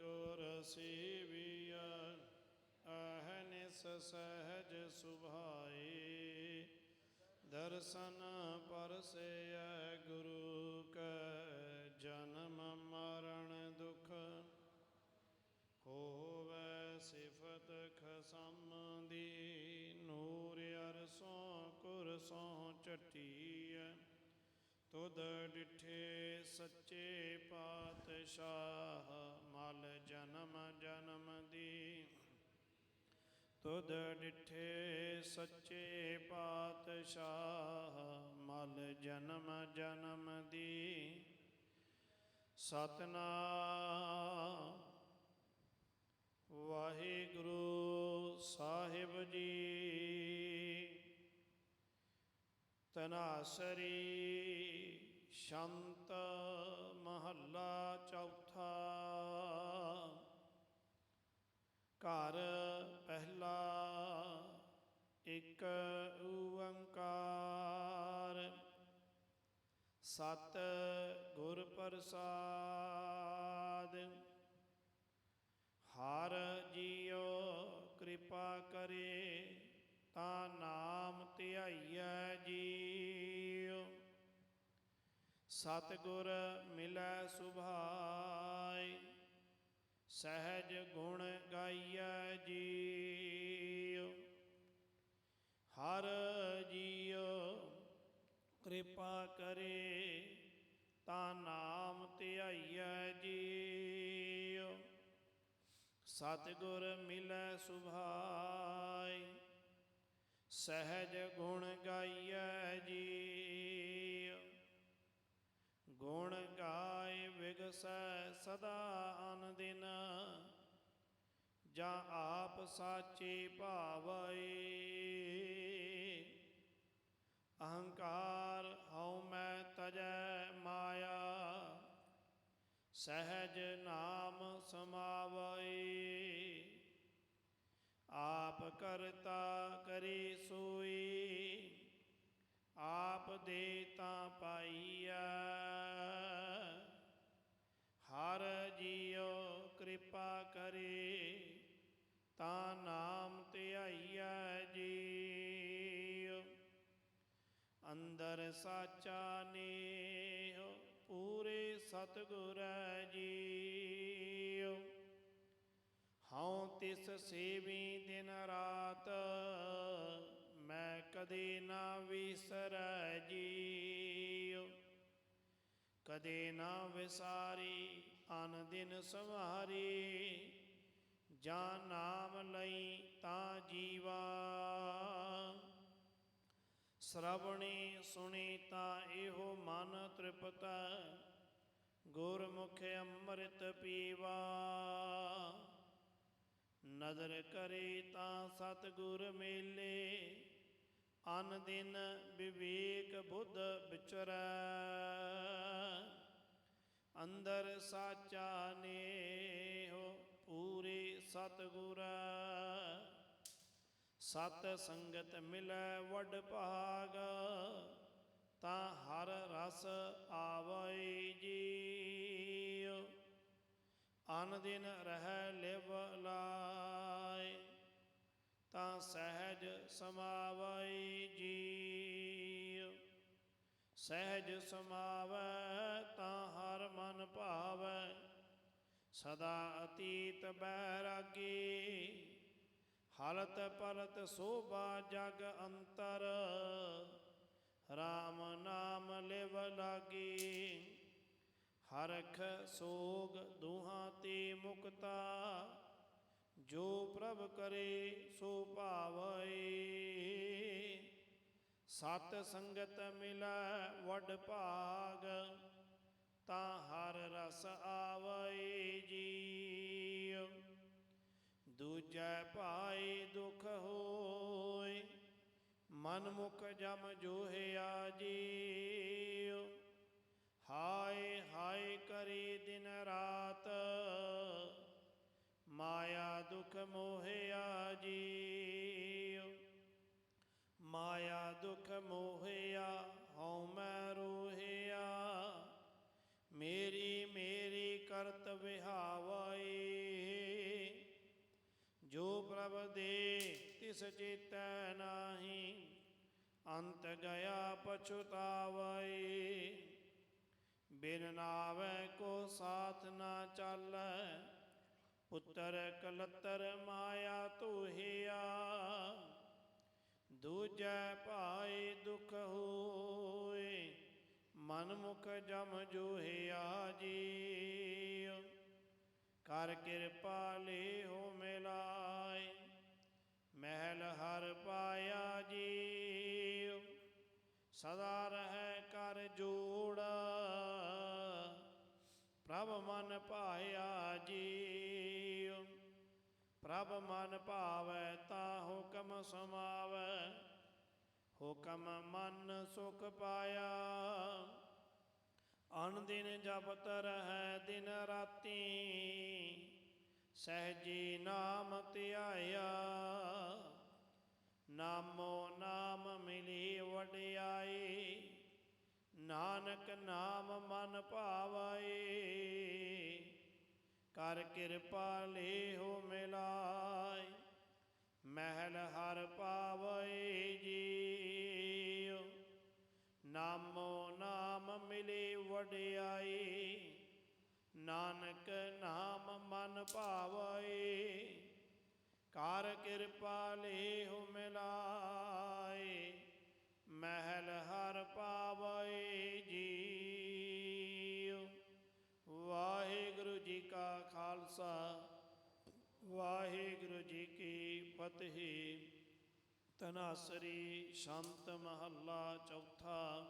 ਗੁਰ ਸੇਵੀਆ ਅਹਨਿਸ ਸਹਜ ਸੁਭਾਏ। ਦਰਸ਼ਨ ਪਰਸੈ ਗੁਰੂ ਕੈ, ਜਨਮ ਮਰਨ ਦੁਖ ਹੋਵੇ ਸਿਫਤ ਖਸਮ ਦੀ ਨੂਰ ਅਰਸੋਂ ਕੁਰਸੋਂ ਚਟੀਐ ਤੁਧ ਡਿਠੇ ਸੱਚੇ ਪਾਤਸ਼ਾਹ, ਮਲ ਜਨਮ ਜਨਮ ਦੀ। ਤੁਧ ਡਿਠੇ ਸੱਚੇ ਪਾਤਸ਼ਾਹ, ਮਲ ਜਨਮ ਜਨਮ ਦੀ। ਸਤਨਾਮ। ਵਾਹਿਗੁਰੂ ਸਾਹਿਬ ਜੀ। ਤਨਾਸਰੀ। ਸ਼ੰਤ ਮਹੱਲਾ ਚੌਥਾ। ਘਰ ਪਹਿਲਾ, ਇੱਕ ਓੰਕਾਰ। ਸਤ ਗੁਰ ਪ੍ਰਸਾਦ। ਹਰ ਜੀਉ ਕਿਰਪਾ ਕਰੇ ਤਾਂ ਨਾਮ ਧਿਆਈਐ ਜੀਉ। ਸਤਿਗੁਰ ਮਿਲੈ ਸੁਭਾਈ ਸਹਿਜ ਗੁਣ ਗਾਈਐ ਜੀਉ। ਹਰ ਜੀਉ ਕਿਰਪਾ ਕਰੇ, ਤਾਂ ਨਾਮ ਧਿਆਈਐ ਜੀਉ। ਸਤਿਗੁਰ ਮਿਲੈ ਸੁਭਾਈ ਸਹਿਜ ਗੁਣ ਗਾਈਐ ਜੀ ਸਦਾ ਅਨ ਦਿਨ ਜਾਂ ਆਪ ਸਾਚੇ ਭਾਵੈ। ਅਹੰਕਾਰ ਹਉ ਮੈਂ ਤਜੈ ਮਾਇਆ, ਸਹਿਜ ਨਾਮ ਸਮਾਵੈ। ਆਪ ਕਰਤਾ ਕਰੀ ਸੋਈ ਸਾਚਾ ਨੇਹ, ਪੂਰੇ ਸਤਿਗੁਰ ਜੀਉ ਹਉ ਤਿਸ ਸੇਵੀ ਦਿਨ ਰਾਤ, ਮੈਂ ਕਦੇ ਨਾ ਵਿਸਰੈ ਜੀਉ ਕਦੇ ਨਾ ਵਿਸਾਰੀ, ਅਨ ਦਿਨ ਸਵਾਰੀ, ਜਾਂ ਨਾਮ ਲਈ ਤਾਂ ਜੀਵਾ। ਸ਼ਰਵਣੀ ਸੁਣੀ ਤਾਂ ਇਹੋ ਮਨ ਤ੍ਰਿਪਤ ਗੁਰਮੁਖ ਅੰਮ੍ਰਿਤ ਪੀਵਾ। ਨਦਰ ਕਰੇ ਤਾਂ ਸਤਿਗੁਰ ਮੇਲੇ। ਅਨ ਦਿਨ ਵਿਵੇਕ ਬੁੱਧ ਵਿਚਰੈ। ਅੰਦਰ ਸਾਚਾ ਨੇ ਹੋ ਪੂਰੇ ਸਤਿਗੁਰ। ਸਤ ਸੰਗਤ ਮਿਲੈ ਵਡ ਭਾਗ, ਤਾਂ ਹਰ ਰਸ ਆਵੈ ਜੀਉ। ਅਨ ਦਿਨ ਰਹਿ ਲਿਵ ਲਾਇ, ਤਾਂ ਸਹਿਜ ਸਮਾਵੈ ਜੀਉ। ਸਹਿਜ ਸਮਾਵੈ, ਤਾਂ ਹਰ ਮਨ ਭਾਵੈ, ਸਦਾ ਅਤੀਤ ਬੈਰਾਗੀ। ਹਲਤ ਪਲਤ ਸੋਭਾ ਜਗ ਅੰਤਰ। RAM ਨਾਮ ਲਿਵ ਲਾਗੀ। ਹਰਖ ਸੋਗ ਦੁਹਾਂ ਤੇ ਮੁਕਤਾ। ਜੋ ਪ੍ਰਭ ਕਰੇ ਸੋ ਭਾਵੈ। ਸਤ ਸੰਗਤ ਮਿਲੈ ਵਡ ਭਾਗ, ਤਾਂ ਹਰ ਰਸ ਆਵੈ ਜੀ ਦੂਜੈ ਭਾਈ ਮਨ ਮੁਖ ਜਮ ਜੋਹਿਆ ਜੀਉ ਹਾਏ ਹਾਏ ਕਰੀ ਦਿਨ ਰਾਤ, ਮਾਇਆ ਦੁਖ ਮੋਹਿਆ ਜੀਉ ਮਾਇਆ ਦੁਖ ਮੋਹਿਆ ਹਉ ਮੈਂ ਰੋਹਿਆ। ਮੇਰੀ ਮੇਰੀ ਕਰਤ ਜੋ ਪ੍ਰਭ ਦੇ ਤਿਸ ਚੇਤੈ ਨਾਹੀ ਅੰਤ ਗਿਆ ਪਛੁਤਾਵਈ ਬਿਨ ਨਾਵੈ ਕੋ ਸਾਥ ਨਾ ਚਾਲੈ। ਪੁੱਤਰ ਕਲਤਰ ਮਾਇਆ ਤੋਹਿਆ। ਦੂਜੈ ਭਾਈ ਦੁਖ ਹੋਏ। ਮਨ ਮੁਖ ਜਮ ਜੋਹਿਆ ਜੀਉ। ਕਰ ਕਿਰਪਾ ਲਿਓ ਮਿਲਾਏ। ਮਹਿਲ ਹਰ ਪਾਇਆ ਜੀ ਸਦਾ ਰਹਿ ਕਰ ਜੋੜਾ। ਪ੍ਰਭ ਮਨ ਭਾਇਆ ਜੀਉ। ਪ੍ਰਭ ਮਨ ਭਾਵੈ ਤਾ ਹੁਕਮ ਸਮਾਵੈ। ਹੁਕਮ ਮਨ ਸੁਖ ਪਾਇਆ। ਅਨ ਦਿਨ ਜਪਤ ਰਹਿ ਦਿਨ ਰਾਤੀ। ਸਹਿਜੀ ਨਾਮ ਧਿਆਇਆ। ਨਾਮੋ ਨਾਮ ਮਿਲੀ ਵਡਿਆਏ ਨਾਨਕ ਨਾਮ ਮਨ ਭਾਵੈ ਕਰ ਕਿਰਪਾ ਲੇਹੁ ਮਿਲਾਇ ਮਹਿਲ ਹਰ ਪਾਵੈ ਜੀਉ। ਨਾਮੋ ਨਾਮ ਮਿਲੀ ਵਡਿਆਈ, ਨਾਨਕ ਨਾਮ ਮਨ ਭਾਵੈ ਕਰ ਕਿਰਪਾ ਲੇਹੁ ਮਿਲਾਏ, ਮਹਿਲ ਹਰ ਪਾਵੈ ਜੀਉ। ਵਾਹਿਗੁਰੂ ਜੀ ਕਾ ਖਾਲਸਾ, ਵਾਹਿਗੁਰੂ ਜੀ ਕੀ ਫਤਿਹ। ਤਨਾਸਰੀ ਸ਼ੰਤ ਮਹੱਲਾ ਚੌਥਾ,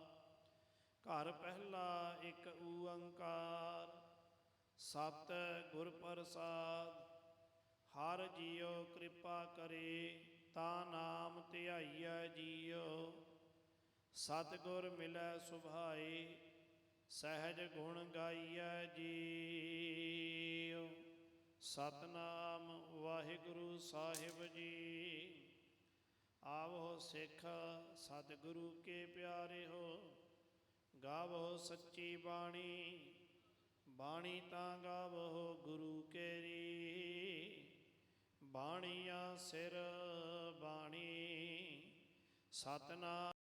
ਘਰ ਪਹਿਲਾ ਇੱਕ ਓੰਕਾਰ। ਸਤ ਗੁਰ ਪ੍ਰਸਾਦ ਹਰ ਜੀਉ ਕਿਰਪਾ ਕਰੇ, ਤਾ ਨਾਮ ਧਿਆਈਐ ਜੀਉ। ਸਤਿਗੁਰ ਮਿਲੈ ਸੁਭਾਈ ਸਹਿਜ ਗੁਣ ਗਾਈਐ ਜੀਉ। ਸਤਨਾਮ ਵਾਹਿਗੁਰੂ ਸਾਹਿਬ ਜੀ। ਆਵੋ ਸਿੱਖ ਸਤਿਗੁਰੂ ਕੇ ਪਿਆਰੇ ਹੋ, ਗਾਵੋ ਸੱਚੀ ਬਾਣੀ ਬਾਣੀ ਤਾਂ ਗਾਵੋ ਗੁਰੂ ਕੇਰੀ। ਬਾਣੀਆਂ ਸਿਰ ਬਾਣੀ। ਸਤਨਾਮ